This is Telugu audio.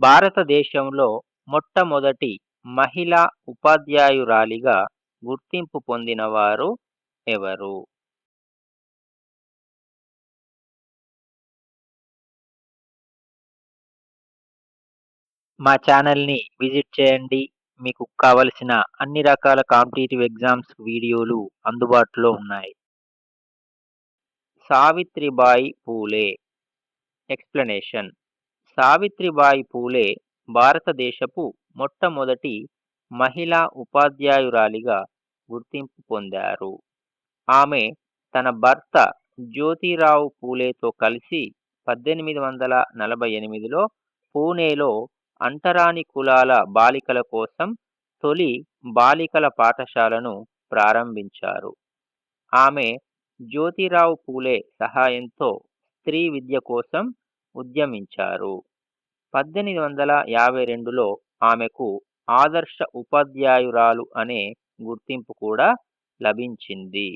భారతదేశంలో మొట్టమొదటి మహిళా ఉపాధ్యాయురాలిగా గుర్తింపు పొందినవారు ఎవరు? మా ఛానల్ని విజిట్ చేయండి. మీకు కావలసిన అన్ని రకాల కాంపిటేటివ్ ఎగ్జామ్స్ వీడియోలు అందుబాటులో ఉన్నాయి. సావిత్రిబాయి పూలే. ఎక్స్ప్లెనేషన్. సావిత్రిబాయి పూలే భారతదేశపు మొట్టమొదటి మహిళా ఉపాధ్యాయురాలిగా గుర్తింపు పొందారు. ఆమె తన భర్త జ్యోతిరావు పూలేతో కలిసి పద్దెనిమిది వందల నలభై ఎనిమిదిలో పూణేలో అంటరాని కులాల బాలికల కోసం తొలి బాలికల పాఠశాలను ప్రారంభించారు. ఆమె జ్యోతిరావు పూలే సహాయంతో స్త్రీ విద్య కోసం ఉద్యమించారు. పద్దెనిమిది వందల యాభై రెండులో ఆమెకు ఆదర్శ ఉపాధ్యాయురాలు అనే గుర్తింపు కూడా లభించింది.